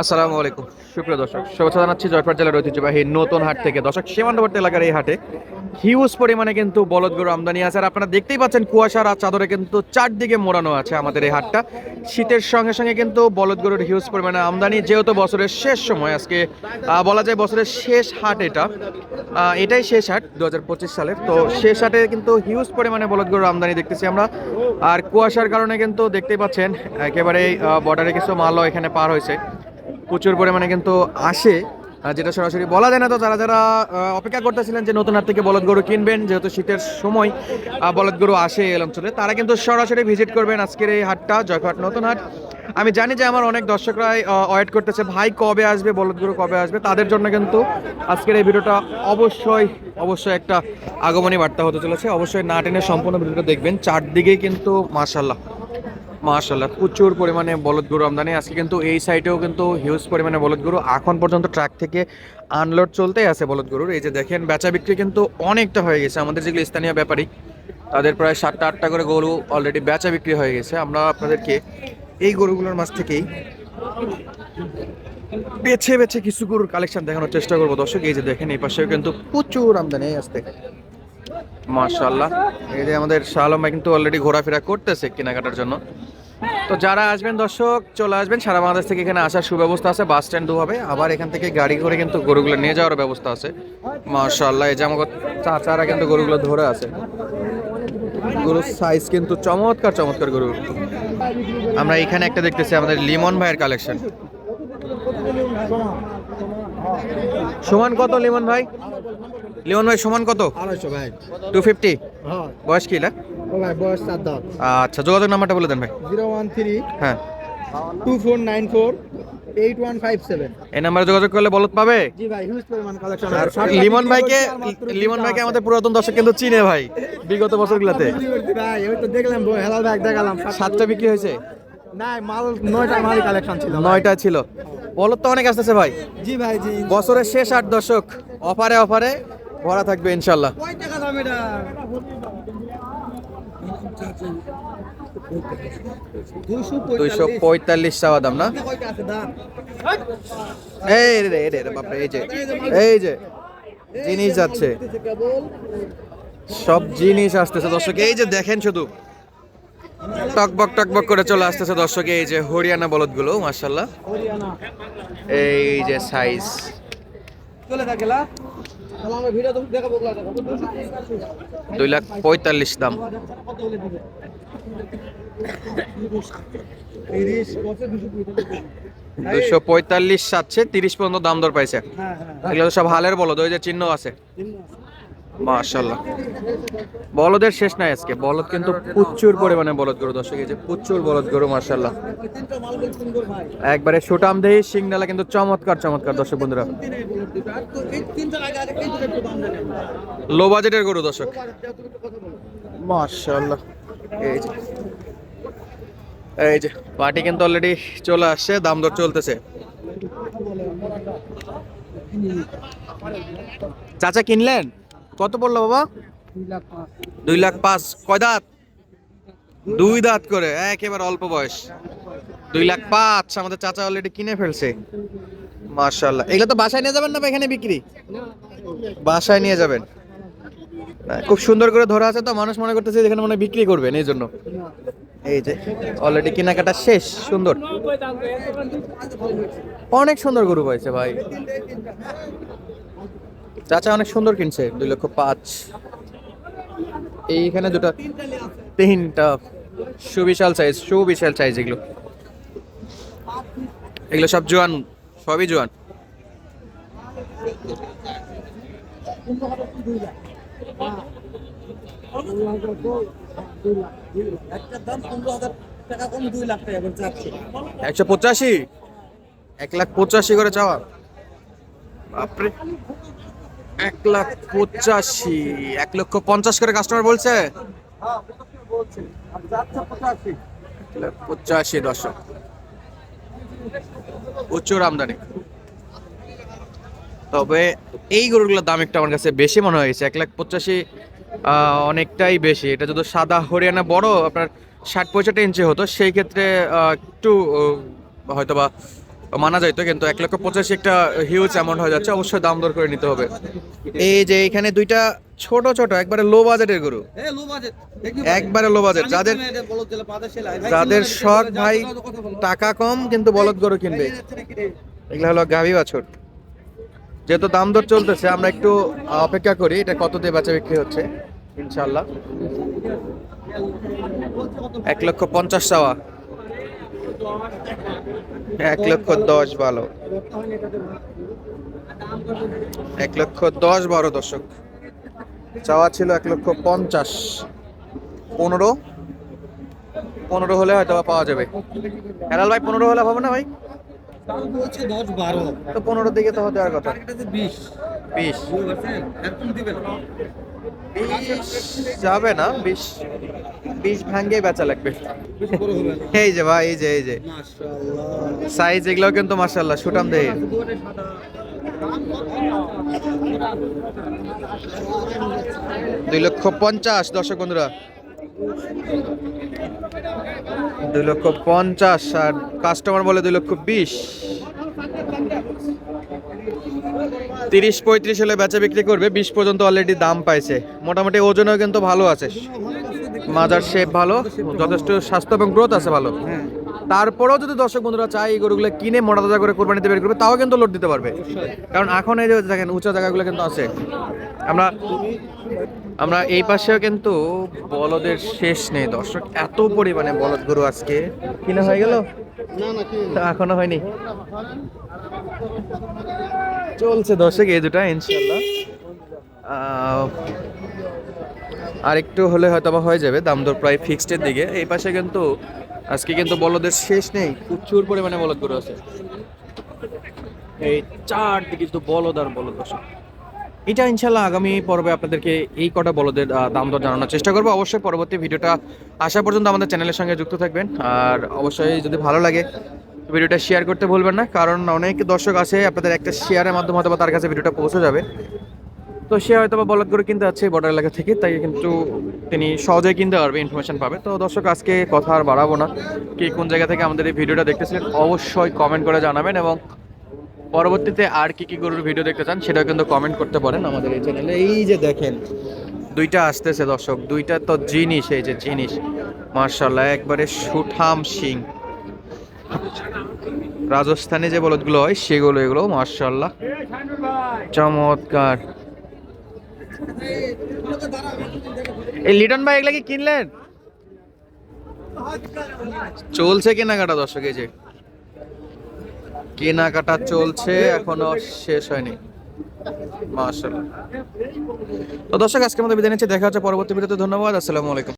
আসসালামু আলাইকুম। সুপ্রিয় দর্শক, শুভেচ্ছা জানাচ্ছি জয়পুর জেলার ঐতিহ্যবাহী নতুন হাট থেকে। দর্শক, সীমান্তবর্তী এলাকার এই হাটে হিউজ পরিমাণে কিন্তু বলদ গরু আমদানি আছে। আর আপনারা দেখতেই পাচ্ছেন কুয়াশার আর চাদরে কিন্তু চারদিকে মোড়ানো আছে আমাদের এই হাটটা। শীতের সঙ্গে সঙ্গে কিন্তু বলদ গরুর হিউজ পরিমাণে আমদানি, যেহেতু বছরের শেষ সময়, আজকে বলা যায় বছরের শেষ হাট এটা। এটাই শেষ হাট দু হাজার পঁচিশ সালের। তো শেষ হাটে কিন্তু হিউজ পরিমাণে বলদ গরুর আমদানি দেখতেছি আমরা। আর কুয়াশার কারণে কিন্তু দেখতেই পাচ্ছেন একেবারে বর্ডারে কিছু মালও এখানে পার হয়েছে। প্রচুর পরিমাণে কিন্তু আসে। যেটা সরাসরি বলা যায় না, তো যারা যারা অপেক্ষা করতেছিলেন যে নতুন হাট থেকে বলদ গরু কিনবেন, যেহেতু শীতের সময় বলদ গরু আসে এই অঞ্চলে, তারা কিন্তু সরাসরি ভিজিট করবেন আজকের এই হাটটা জয়ঘাট নতুন হাট। আমি জানি যে আমার অনেক দর্শকরাই ওয়েট করতেছে, ভাই কবে আসবে, বলদ গরু কবে আসবে, তাদের জন্য কিন্তু আজকের এই ভিডিওটা অবশ্যই অবশ্যই একটা আগমনী বার্তা হতে চলেছে। অবশ্যই না টেনে সম্পূর্ণ ভিডিওটা দেখবেন, চারদিকেই কিন্তু মাশাল্লাহ মাশাল্লাহ প্রচুর পরিমাণে বলদ গরু আমদানি। আজকে কিন্তু এই সাইডেও কিন্তু হিউজ পরিমাণে বলদ গরু। এখন পর্যন্ত ট্রাক থেকে আনলোড চলতেই আছে বলদ গরুর। এই যে দেখেন, বেচা বিক্রি কিন্তু অনেকটা হয়ে গেছে। আমাদের যেগুলো স্থানীয় ব্যাপারী, তাদের প্রায় সাতটা আটটা করে গরু অলরেডি বেচা বিক্রি হয়ে গেছে। আমরা আপনাদেরকে এই গরুগুলোর মাছ থেকেই বেছে বেছে কিছু গরুর কালেকশন দেখানোর চেষ্টা করব। দর্শক, এই যে দেখেন, এই পাশেও কিন্তু প্রচুর আমদানি আসতে মাশাল্লাহ এই যে আমাদের শাহ আলম ভাই কিন্তু অলরেডি ঘোরাফেরা করতেছে কেনাকাটার জন্য। তো যারা আসবেন দর্শক, চলে আসবেন। সারা বাংলাদেশ থেকে এখানে আসার সুব্যবস্থা আছে, বাস স্ট্যান্ড হবে। আবার এখান থেকে গাড়ি করে কিন্তু গরুগুলো নিয়ে যাওয়ার ব্যবস্থা আছে। মাশাল্লাহ এই যে আমাকে চাচারা কিন্তু গরুগুলো ধরে আছে। গরুর সাইজ কিন্তু চমৎকার চমৎকার গরু। আমরা এখানে একটা দেখতেছি আমাদের লিমন ভাইয়ের কালেকশন সমান, কত লিমন ভাই? লিমন ভাই সমান কত? আড়াইশো ভাই। টু ফিফটি হ্যাঁ। বয়স কি ভাই বয়স চার আচ্ছা যোগাযোগ নাম্বারটা বলে দেন ভাই। জিরো ওয়ান থ্রি হ্যাঁ। Two four nine four eight one five seven এই নাম্বারে যোগাযোগ করলে বলত পাবে? জি ভাই হিউজ পরিমাণ কালেকশন লিমন ভাইকে লিমন ভাইকে আমাদের পুরাতন দর্শক কিন্তু চিনে ভাই বিগত বছরগুলোতে। ভাই ওই তো দেখলাম হেলাল ব্যাগ দেখালাম। সাতটা বিক্রি হয়েছে? না মাল নয়টা মালই কালেকশন ছিল নয়টা ছিল। বলত তো অনেক আসতেছে ভাই। জি ভাই জি। বছরের শেষ আট দশক অফারে অফারে। ভরা থাকবে ইনশাল্লাহ। টাকা দুইশো পঁয়তাল্লিশ চাওয়া দাম না? এই রে রে, রে বাপরে এই যে এই যে জিনিস যাচ্ছে। সব জিনিস আসতেছে দর্শক এই যে দেখেন শুধু। টকবক টকবক করে চলে আসতেছে দর্শক এই যে হরিয়ানা বলদগুলো মার্শাল্লাহ এই যে সাইজ চলে দুই লাখ পঁয়তাল্লিশ দাম। দুশো পঁয়তাল্লিশ সাতশে তিরিশ পর্যন্ত দাম দর পাইছে। হ্যাঁ হ্যাঁ। এগুলো সব হালের বলো দুই যে চিহ্ন আছে। মাশাল্লাহ বলদের শেষ নাই আজকে। বলদ কিন্তু প্রচুর পরিমাণে বলদ গরু দর্শক, এই যে প্রচুর বলদ গরু মাশাল্লাহ একবারে সুটাম দেহি সিংডালা কিন্তু চমৎকার চমৎকার দর্শক বন্ধুরা। লো বাজেটের গরু দর্শক। মাশাল্লাহ এই যে এই যে, পার্টি কিন্তু অলরেডি চলে আসছে, দাম দর চলতেছে। চাচা কিনলেন? কত পড়ল বাবা? দুই লাখ পাঁচ। কয় দাঁত? দুই দাঁত করে, একেবারে অল্প বয়স। দুই লাখ পাঁচ, আমাদের চাচা অলরেডি কিনে ফেলছে। মার্শাল্লাহ এগুলো তো বাসায় নিয়ে যাবেন না এখানে বিক্রি? বাসায় নিয়ে যাবেন। খুব সুন্দর করে ধরা আছে তো, মানুষ মনে করতেছে যেখানে মনে বিক্রি করবেন, এই জন্য। এই যে অলরেডি কেনাকাটা শেষ, সুন্দর। অনেক সুন্দর গরু পাইছে ভাই। চাচা অনেক সুন্দর কিনছে, দুই লক্ষ পাঁচ। এইখানে দুটো তিনটা সুবিশাল সাইজ সুবিশাল সাইজ এগুলো। এগুলো সব জোয়ান, সবই জোয়ান। একশো পঁচাশি? এক লাখ পঁচাশি করে চাওয়া। বাপরে। এক লাখ পঁচাশি, এক লক্ষ পঞ্চাশ করে কাস্টমার বলছে? পঁচাশি দশক প্রচুর আমদানি। তবে এই গরুগুলোর দাম একটু আমার কাছে বেশি মনে হয়েছে, এক লাখ পঁচাশি অনেকটাই বেশি। এটা যদি সাদা, হরিয়ানা বড়, আপনার ষাট পঁয়ষট্টি ইঞ্চি হতো, সেই ক্ষেত্রে একটু হয়তো বা মানা যাইতো কিন্তু এক লক্ষ পঁচাশি একটা হিউজ অ্যামাউন্ট হয়ে যাচ্ছে অবশ্যই দাম দর করে নিতে হবে। এই যে এখানে দুইটা ছোট ছোট একবারে লো বাজেটের গরু। একবারে লো বাজেট যাদের যাদের শখ ভাই টাকা কম কিন্তু বলদ গরু কিনবে। এগুলো হলো গাভী বাছুর। যেহেতু দাম দর চলতেছে আমরা একটু অপেক্ষা করি এটা কত দিয়ে বেচা বিক্রি হচ্ছে ইনশাল্লাহ এক লক্ষ পঞ্চাশ চাওয়া। এক লক্ষ দশ ভালো এক লক্ষ দশ বারো দশক। চাওয়া ছিল এক লক্ষ পঞ্চাশ। পনেরো? পনেরো হলে হয়তো পাওয়া যাবে। হেলাল ভাই পনেরো হলে হবে না ভাই? বলছে দশ বারো তো পনেরো দিকে তো হতে আর কথা। বিশ। বিশ। যাবে না বিশ। বিশ ভাঙ্গে বেচা লাগবে। এই যে ভাই, এই যে এই যে। সাইজ এগুলো কিন্তু মার্শাল্লাহ সুটাম দেয় দুই লক্ষ পঞ্চাশ, দর্শক বন্ধুরা। দুই লক্ষ পঞ্চাশ আর কাস্টমার বলে দুই লক্ষ বিশ। তিরিশ পঁয়ত্রিশ হলে বেচা বিক্রি করবে, বিশ পর্যন্ত অলরেডি দাম পাইছে। মোটামুটি ওজনেও কিন্তু ভালো আছে। মাজার শেপ ভালো, যথেষ্ট স্বাস্থ্য এবং গ্রোথ আছে ভালো। হ্যাঁ। তারপরেও যদি দর্শক বন্ধুরা চায় এই গরুগুলো কিনে মোটা তাজা করে কোরবানিতে বের করবে, তাও কিন্তু লোড দিতে পারবে। কারণ এখন এই যে দেখেন, উঁচা জায়গাগুলো কিন্তু আছে। আমরা আমরা এই পাশেও কিন্তু বলদের শেষ নেই। দর্শক, এত পরিমাণে বলদ গরু আজকে। কিনা হয়ে গেল? এখনও হয়নি। চলছে দর্শক এই দুটা ইনশাল্লাহ আর একটু হলে হয়তো হয়ে যাবে। দাম দর প্রায় ফিক্সডের দিকে। এই পাশে কিন্তু আজকে কিন্তু বলদের শেষ নেই। প্রচুর পরিমাণে বলদ গরু আছে। এই চারদিকে কিন্তু বলদ আর বলদ দর্শক এটা ইনশাল্লাহ আগামী পর্বে আপনাদেরকে এই কটা বলদের দাম দর জানানোর চেষ্টা করব। অবশ্যই পরবর্তী ভিডিওটা আসা পর্যন্ত আমাদের চ্যানেলের সঙ্গে যুক্ত থাকবেন। আর অবশ্যই যদি ভালো লাগে, ভিডিওটা শেয়ার করতে ভুলবেন না। কারণ অনেক দর্শক আছে, আপনাদের একটা শেয়ারের মাধ্যমে হয়তো তার কাছে ভিডিওটা পৌঁছে যাবে। তো সে হয়তো বা বলদ করে কিনতে যাচ্ছে বর্ডার এলাকা থেকে, তাই কিন্তু তিনি সহজেই কিনতে পারবে ইনফরমেশন পাবে। তো দর্শক, আজকে কথা আর বাড়াবো না। কি কোন জায়গা থেকে আমাদের এই ভিডিওটা দেখতেছিলেন অবশ্যই কমেন্ট করে জানাবেন এবং পরবর্তীতে আর কি কি গরুর ভিডিও দেখতে চান, সেটাও কিন্তু কমেন্ট করতে পারেন আমাদের এই চ্যানেলে এই যে দেখেন, দুইটা আসতেছে দর্শক, দুইটা তো জিনিস, এই যে জিনিস। মার্শাল্লাহ একবারে সুঠাম সিং রাজস্থানে যে বলদগুলো হয়, সেগুলো, এগুলো মার্শাল্লাহ চমৎকার। লিটন ভাই এগুলা কি কিনলেন? চলছে কেনাকাটা দর্শক, এই যে। কেনাকাটা চলছে, এখনও শেষ হয়নি। মার্শাল তো দর্শক আজকে আমাদের বিদায় নিচ্ছি, দেখা হচ্ছে পরবর্তী ভিডিওতে। ধন্যবাদ, আসসালামু আলাইকুম।